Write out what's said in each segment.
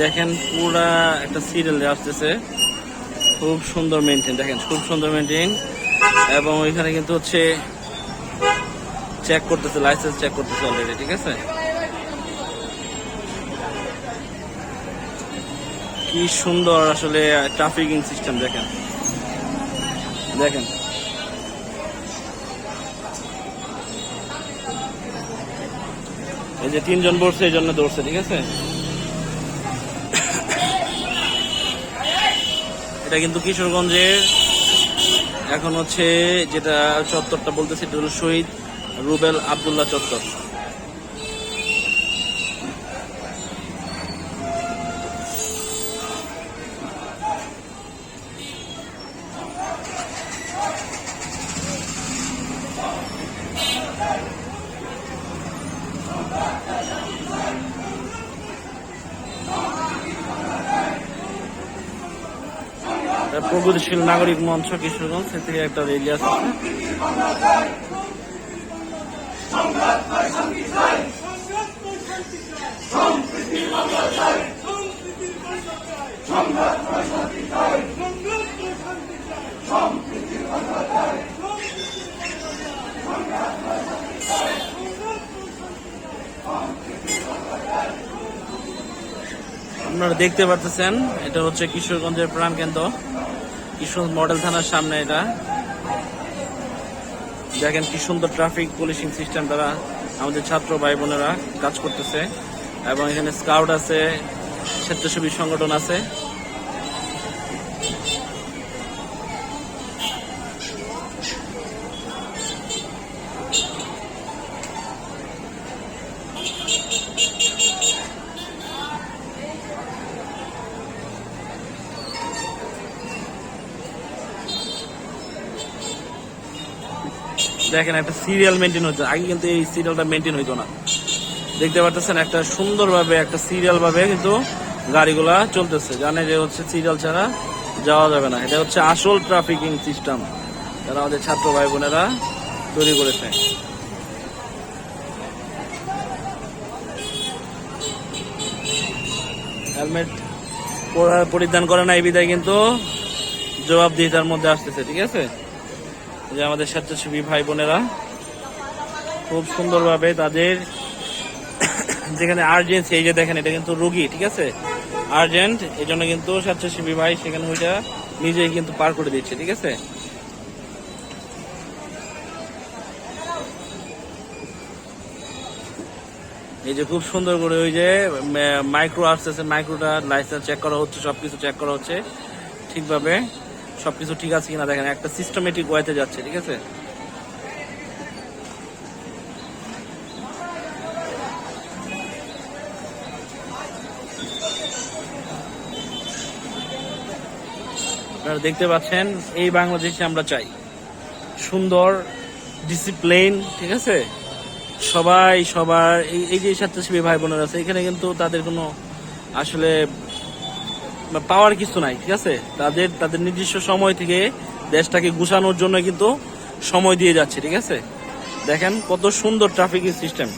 দেখেন পুরা একটা সিরিয়াল আসতেছে। খুব সুন্দর মেনটেন দেখেন, খুব সুন্দর মেনটেন এবং ওইখানে কিন্তু হচ্ছে চেক করতেছে লাইসেন্স চেক করতেছে অলরেডি ঠিক আছে? কি সুন্দর আসলে ট্রাফিকিং সিস্টেম দেখেন। দেখেন। এই যে তিনজন বসছে, এই জন্য দৌড়ছে, ঠিক আছে? এটা কিন্তু কিশোরগঞ্জের এখন হচ্ছে যেটা চত্বরটা বলতেছি এটা হলো শহীদ রুবেল আবদুল্লাহ চত্বর। প্রগতিশীল নাগরিক মঞ্চ কিশোরগঞ্জ থেকে একটা রেলি আসছে আপনারা দেখতে পারতেছেন, এটা হচ্ছে কিশোরগঞ্জের প্রাণ প্রাণকেন্দ্র কিশোরগঞ্জ মডেল থানার সামনে এটা। দেখেন কি সুন্দর ট্রাফিক পুলিশিং সিস্টেম দ্বারা আমাদের ছাত্র ভাই বোনেরা কাজ করতেছে। এবং এখানে স্কাউট আছে, স্বেচ্ছাসেবী সংগঠন আছে। দেখেন, একটা সিরিয়াল মেনটেন হচ্ছে। আগে কিন্তু এই সিরিয়ালটা মেনটেন হইতো না। দেখতে পারতেছেন, একটা সুন্দরভাবে একটা সিরিয়াল ভাবে কিন্তু গাড়িগুলা চলতেছে। জানে যে হচ্ছে সিরিয়াল ছাড়া যাওয়া যাবে না। এটা হচ্ছে আসল ট্রাফিকিং সিস্টেম যারা আমাদের ছাত্র ভাই বোনেরা তৈরি করেছে। হেলমেট পরা- পরিধান করে না এই বিদায় কিন্তু জবাবদিহিতার মধ্যে আসতেছে, ঠিক আছে? যে আমাদের স্বেচ্ছাসেবী ভাই বোনেরা খুব সুন্দরভাবে তাদের যেখানে আর্জেন্সি এই যে দেখেন, এটা কিন্তু রুগী, ঠিক আছে? আর্জেন্ট এই জন্য কিন্তু স্বেচ্ছাসেবী ভাই সেখানে ওইটা নিজেই কিন্তু পার করে দিচ্ছে, ঠিক আছে? এই যে খুব সুন্দর করে ওই যে মাইক্রো আসতেছে মাইক্রোটা লাইসেন্স চেক করা হচ্ছে, সবকিছু চেক করা হচ্ছে, ঠিকভাবে। সবকিছু ঠিক আছে কিনা দেখেন, একটা সিস্টেমেটিক ওয়েতে যাচ্ছে, ঠিক আছে? আপনারা দেখতে পাচ্ছেন, এই বাংলাদেশে আমরা চাই। সুন্দর ডিসিপ্লিন ঠিক আছে? সবাই, সবার, এই- এই যে স্বেচ্ছাসেবী ভাই বোনেরা আছে, এখানে কিন্তু তাদের কোনো আসলে পাওয়ার কিছু নাই, ঠিক আছে? তাদের তাদের নিজস্ব সময় থেকে দেশটাকে গুছানোর জন্য কিন্তু সময় দিয়ে যাচ্ছে, ঠিক আছে? দেখেন কত সুন্দর ট্রাফিকিং সিস্টেম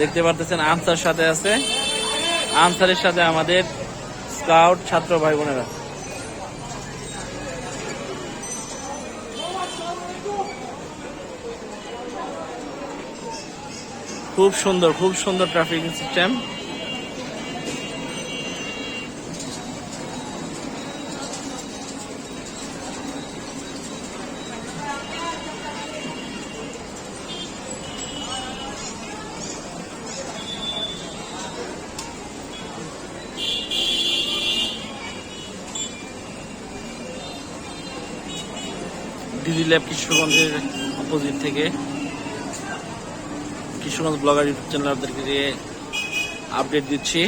দেখতে পারতেছেন আনসার সাথে আছে। আনসারের সাথে আমাদের স্কাউট ছাত্র ভাই বোনেরা। খুব সুন্দর খুব সুন্দর ট্রাফিক সিস্টেম ডিজি ল্যাব কিশোরগঞ্জের অপোজিট থেকে। কিশোরগঞ্জ ব্লগার ইউটিউব চ্যানেল আপনাদেরকে আপডেট দিচ্ছি।